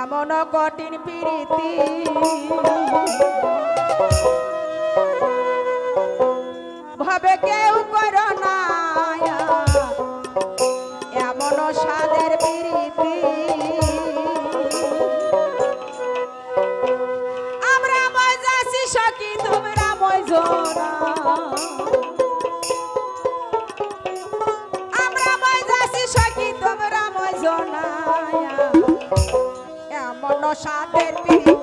এমন কঠিন প্রীতি। ভাবে কেউ করো না এমন সাদের প্রীতি। আমরা তোমরা জনায়া এমন সাদের পিড়ি